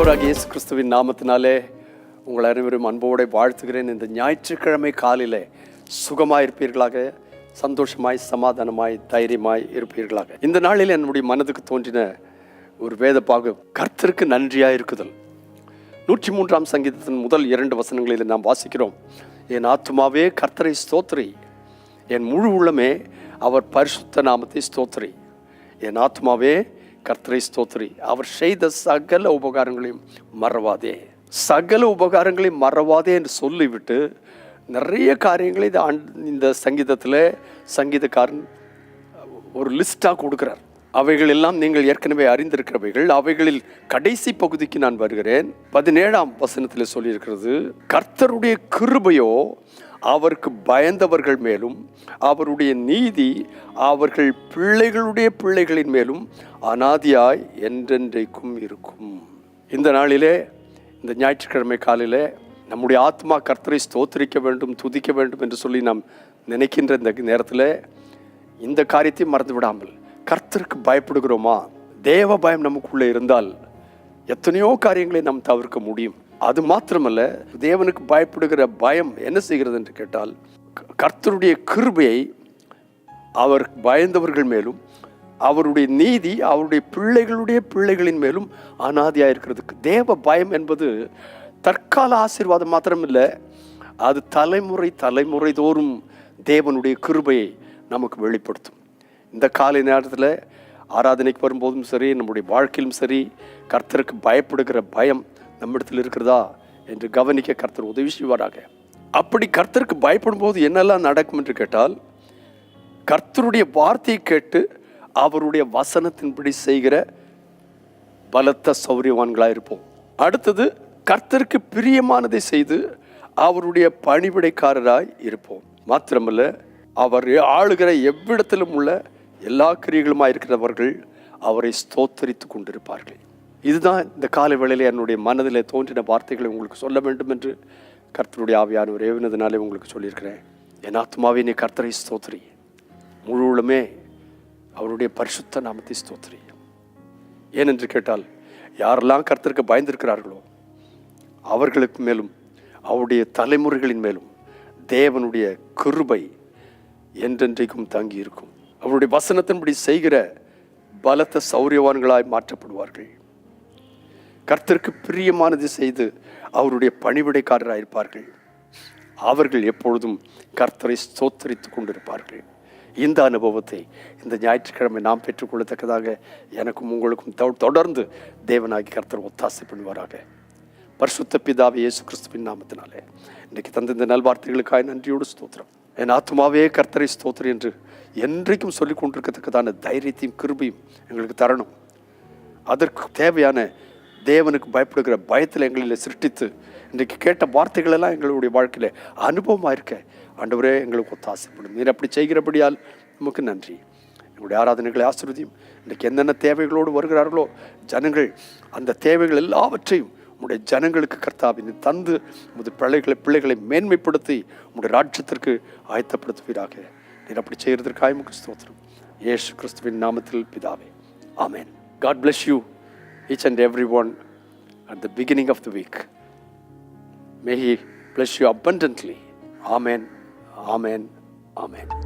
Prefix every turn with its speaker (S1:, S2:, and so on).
S1: ஆண்டவராக இயேசு கிறிஸ்துவின் நாமத்தினாலே உங்கள் அனைவரும் அன்போடு வாழ்த்துகிறேன். இந்த ஞாயிற்றுக்கிழமை காலையில் சுகமாக இருப்பீர்களாக சந்தோஷமாய் சமாதானமாய் தைரியமாய் இருப்பீர்களாக. இந்த நாளில் என்னுடைய மனதுக்கு தோன்றின ஒரு வேத பாகு கர்த்தருக்கு நன்றியாக இருக்குதல். நூற்றி மூன்றாம் சங்கீதத்தின் முதல் இரண்டு வசனங்களில் நாம் வாசிக்கிறோம். என் ஆத்துமாவே கர்த்தரை ஸ்தோத்திரி. என் முழு உள்ளமே அவர் பரிசுத்த நாமத்தை ஸ்தோத்திரி. என் ஆத்மாவே கர்த்தரை ஸ்தோத்ரி அவர் செய்த சகல உபகாரங்களையும் மறவாதே. சகல உபகாரங்களையும் மறவாதே என்று சொல்லிவிட்டு நிறைய காரியங்களை இந்த இந்த சங்கீதத்தில் சங்கீதக்காரன் ஒரு லிஸ்ட்டாக கொடுக்குறார். அவைகள் எல்லாம் நீங்கள் ஏற்கனவே அறிந்திருக்கிறவைகள். அவைகளில் கடைசி பகுதிக்கு நான் வருகிறேன். பதினேழாம் வசனத்தில் சொல்லியிருக்கிறது கர்த்தருடைய கிருபையோ அவருக்கு பயந்தவர்கள் மேலும் அவருடைய நீதி அவர்கள் பிள்ளைகளுடைய பிள்ளைகளின் மேலும் அனாதியாய் என்றென்றைக்கும் இருக்கும். இந்த நாளிலே இந்த ஞாயிற்றுக்கிழமை காலிலே நம்முடைய ஆத்மா கர்த்தரை ஸ்தோத்திரிக்க வேண்டும் துதிக்க வேண்டும் என்று சொல்லி நாம் நினைக்கின்ற இந்த நேரத்தில் இந்த காரியத்தை மறந்து விடாமல் கர்த்தருக்கு பயப்படுகிறோமா? தேவ பயம் நமக்குள்ளே இருந்தால் எத்தனையோ காரியங்களை நாம் தவிர்க்க முடியும். அது மாத்திரமல்ல தேவனுக்கு பயப்படுகிற பயம் என்ன செய்கிறது என்று கேட்டால் கர்த்தருடைய கிருபையை அவர் பயந்தவர்கள் மேலும் அவருடைய நீதி அவருடைய பிள்ளைகளுடைய பிள்ளைகளின் மேலும் அனாதியாக இருக்கிறதுக்கு. தேவ பயம் என்பது தற்கால ஆசீர்வாதம் மாத்திரமில்லை அது தலைமுறை தலைமுறை தோறும் தேவனுடைய கிருபையை நமக்கு வெளிப்படுத்தும். இந்த காலை நேரத்தில் ஆராதனைக்கு வரும்போதும் சரி நம்முடைய வாழ்க்கையிலும் சரி கர்த்தருக்கு பயப்படுகிற பயம் நம்மிடத்தில் இருக்கிறதா என்று கவனிக்க கர்த்தர் உதவி செய்வாராக. அப்படி கர்த்தருக்கு பயப்படும் போது என்னெல்லாம் நடக்கும் என்று கேட்டால் கர்த்தருடைய வார்த்தையை கேட்டு அவருடைய வசனத்தின்படி செய்கிற பலத்த சௌரியவான்களாக இருப்போம். அடுத்தது கர்த்தருக்கு பிரியமானதை செய்து அவருடைய பணிவிடைக்காரராய் இருப்போம். மாத்திரமல்ல அவர் ஆளுகிற எவ்விடத்திலும் உள்ள எல்லா கிரியைகளுமாய் இருக்கிறவர்கள் அவரை ஸ்தோத்தரித்து கொண்டிருப்பார்கள். இதுதான் இந்த காலை வேளையில் என்னுடைய மனதில் தோன்றின வார்த்தைகளை உங்களுக்கு சொல்ல வேண்டும் என்று கர்த்தருடைய ஆவியானவர் ஏவினதுனாலே உங்களுக்கு சொல்லியிருக்கிறேன். என் ஆத்மாவே நீ கர்த்தரை ஸ்தோத்திரி. முழுவதுமே அவருடைய பரிசுத்த நாமத்தை ஸ்தோத்திரி. ஏனென்று கேட்டால் யாரெல்லாம் கர்த்தருக்கு பயந்திருக்கிறார்களோ அவர்களுக்கு மேலும் அவருடைய தலைமுறைகளின் மேலும் தேவனுடைய கிருபை என்றென்றைக்கும் தங்கி இருக்கும் அவருடைய வசனத்தின்படி செய்கிற பலத்த சௌரியவான்களாய் மாற்றப்படுவார்கள். கர்த்தருக்கு பிரியமானது செய்து அவருடைய பணிவிடைக்காரராக இருப்பார்கள் அவர்கள் எப்பொழுதும் கர்த்தரை ஸ்தோத்தரித்துக் கொண்டிருப்பார்கள். இந்த அனுபவத்தை இந்த ஞாயிற்றுக்கிழமை நாம் பெற்றுக்கொள்ளத்தக்கதாக எனக்கும் உங்களுக்கும் தொ- தொடர்ந்து தேவனாகி கர்த்தர் ஒத்தாசை பண்ணுவாராக. பரிசுத்த பிதாவே இயேசு கிறிஸ்துவின் நாமத்தினாலே இன்றைக்கு தந்த இந்த நல்வார்த்தைகளுக்காய் நன்றியோடு ஸ்தோத்திரம். என் ஆத்மாவே கர்த்தரை ஸ்தோத்திரம் என்று என்றைக்கும் சொல்லிக் கொண்டிருக்கத்தக்கதான தைரியத்தையும் கிருபையும் எங்களுக்கு தரணும். அதற்கு தேவையான தேவனுக்கு பயப்படுகிற பயத்தில் எங்களில் சிருஷ்டித்து இன்றைக்கு கேட்ட வார்த்தைகளெல்லாம் எங்களுடைய வாழ்க்கையில் அனுபவமாக இருக்க. ஆண்டவரே எங்களுக்கு ஒத்தாசைப்படும் நீர் அப்படி செய்கிறபடியால் நமக்கு நன்றி. எங்களுடைய ஆராதனைகளை ஆசிர்வதியும். இன்றைக்கு என்னென்ன தேவைகளோடு வருகிறார்களோ ஜனங்கள் அந்த தேவைகள் எல்லாவற்றையும் உடைய ஜனங்களுக்கு கர்த்தாவின் தந்து உமது பிள்ளைகளை பிள்ளைகளை மேன்மைப்படுத்தி உங்களுடைய ராஜ்யத்திற்கு ஆயத்தப்படுத்துவீராக. நீர் அப்படி செய்கிறதற்கு ஆயமு கிறிஸ்துவத்திரம் ஏசு கிறிஸ்துவின் நாமத்தில் பிதாவே. ஆமேன். God bless you each and everyone at the beginning of the week. May he bless you abundantly. Amen. Amen. Amen